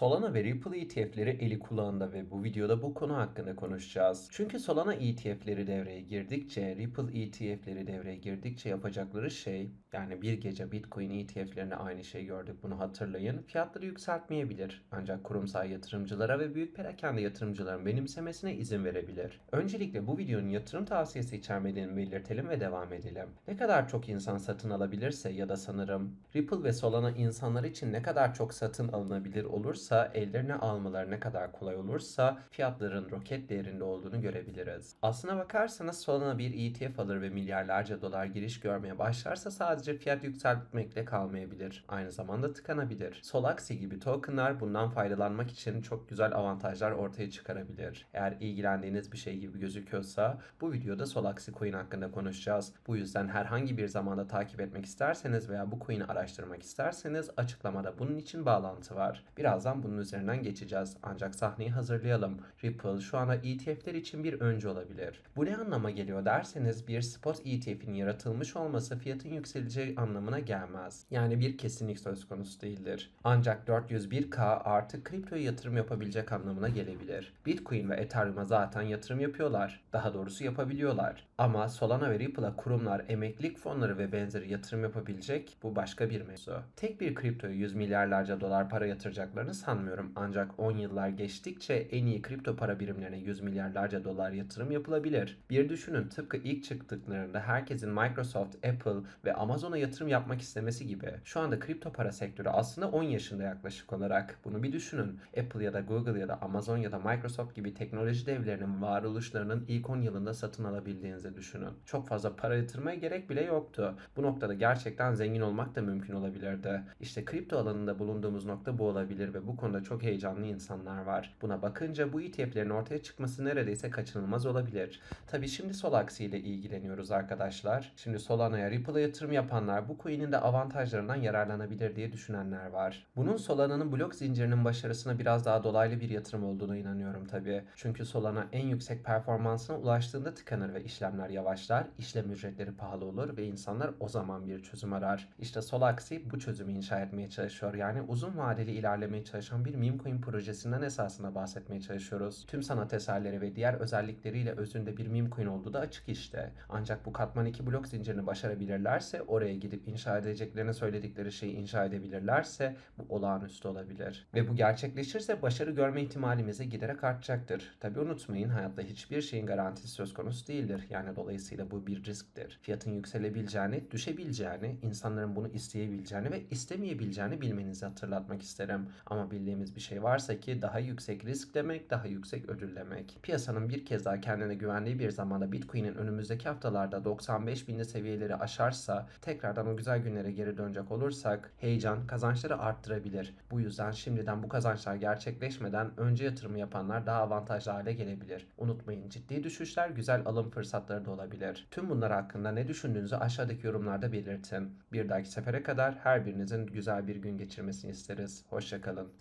Solana ve Ripple ETF'leri eli kulağında ve bu videoda bu konu hakkında konuşacağız. Çünkü Solana ETF'leri devreye girdikçe, Ripple ETF'leri devreye girdikçe yapacakları şey, yani bir gece Bitcoin ETF'lerine aynı şey gördük bunu hatırlayın, fiyatları yükseltmeyebilir. Ancak kurumsal yatırımcılara ve büyük perakende yatırımcıların benimsemesine izin verebilir. Öncelikle bu videonun yatırım tavsiyesi içermediğini belirtelim ve devam edelim. Ne kadar çok insan satın alabilirse ya da sanırım Ripple ve Solana insanlar için ne kadar çok satın alınabilir olursa ellerine almaları ne kadar kolay olursa fiyatların roket değerinde olduğunu görebiliriz. Aslına bakarsanız Solana bir ETF alır ve milyarlarca dolar giriş görmeye başlarsa sadece fiyat yükseltmekle kalmayabilir. Aynı zamanda tıkanabilir. Solaxi gibi tokenlar bundan faydalanmak için çok güzel avantajlar ortaya çıkarabilir. Eğer ilgilendiğiniz bir şey gibi gözüküyorsa bu videoda Solaxi coin hakkında konuşacağız. Bu yüzden herhangi bir zamanda takip etmek isterseniz veya bu coin'i araştırmak isterseniz açıklamada bunun için bağlantı var. Birazdan bunun üzerinden geçeceğiz. Ancak sahneyi hazırlayalım. Ripple şu anda ETF'ler için bir öncü olabilir. Bu ne anlama geliyor derseniz bir spot ETF'in yaratılmış olması fiyatın yükseleceği anlamına gelmez. Yani bir kesinlik söz konusu değildir. Ancak 401k artık kriptoya yatırım yapabilecek anlamına gelebilir. Bitcoin ve Ethereum'a zaten yatırım yapıyorlar. Daha doğrusu yapabiliyorlar. Ama Solana ve Ripple'a kurumlar, emeklilik fonları ve benzeri yatırım yapabilecek bu başka bir mevzu. Tek bir kriptoya 100 milyarlarca dolar para yatıracaklarını sanmıyorum. Ancak 10 yıllar geçtikçe en iyi kripto para birimlerine 100 milyarlarca dolar yatırım yapılabilir. Bir düşünün tıpkı ilk çıktıklarında herkesin Microsoft, Apple ve Amazon'a yatırım yapmak istemesi gibi. Şu anda kripto para sektörü aslında 10 yaşında yaklaşık olarak. Bunu bir düşünün. Apple ya da Google ya da Amazon ya da Microsoft gibi teknoloji devlerinin varoluşlarının ilk 10 yılında satın alabildiğinizi düşünün. Çok fazla para yatırmaya gerek bile yoktu. Bu noktada gerçekten zengin olmak da mümkün olabilirdi. İşte kripto alanında bulunduğumuz nokta bu olabilir ve bu konuda çok heyecanlı insanlar var. Buna bakınca bu ETF'lerin ortaya çıkması neredeyse kaçınılmaz olabilir. Tabi şimdi Solaxi ile ilgileniyoruz arkadaşlar. Şimdi Solana'ya Ripple'a yatırım yapanlar bu coin'in de avantajlarından yararlanabilir diye düşünenler var. Bunun Solana'nın blok zincirinin başarısına biraz daha dolaylı bir yatırım olduğuna inanıyorum tabi. Çünkü Solana en yüksek performansına ulaştığında tıkanır ve işlemler yavaşlar, işlem ücretleri pahalı olur ve insanlar o zaman bir çözüm arar. İşte Solaxi bu çözümü inşa etmeye çalışıyor. Yani uzun vadeli ilerlemeye çalışan bir meme coin projesinden esasında bahsetmeye çalışıyoruz. Tüm sanat eserleri ve diğer özellikleriyle özünde bir meme coin olduğu da açık işte. Ancak bu katman 2 blok zincirini başarabilirlerse oraya gidip inşa edeceklerini söyledikleri şeyi inşa edebilirlerse bu olağanüstü olabilir. Ve bu gerçekleşirse başarı görme ihtimalimizi giderek artacaktır. Tabi unutmayın hayatta hiçbir şeyin garantisi söz konusu değildir. Yani dolayısıyla bu bir risktir. Fiyatın yükselebileceğini, düşebileceğini, insanların bunu isteyebileceğini ve istemeyebileceğini bilmenizi hatırlatmak isterim. Ama bildiğimiz bir şey varsa ki daha yüksek risk demek, daha yüksek ödül demek. Piyasanın bir kez daha kendine güvendiği bir zamanda Bitcoin'in önümüzdeki haftalarda 95 binli seviyeleri aşarsa, tekrardan o güzel günlere geri dönecek olursak heyecan kazançları arttırabilir. Bu yüzden şimdiden bu kazançlar gerçekleşmeden önce yatırımı yapanlar daha avantajlı hale gelebilir. Unutmayın ciddi düşüşler güzel alım fırsatları da olabilir. Tüm bunlar hakkında ne düşündüğünüzü aşağıdaki yorumlarda belirtin. Bir dahaki sefere kadar her birinizin güzel bir gün geçirmesini isteriz. Hoşçakalın.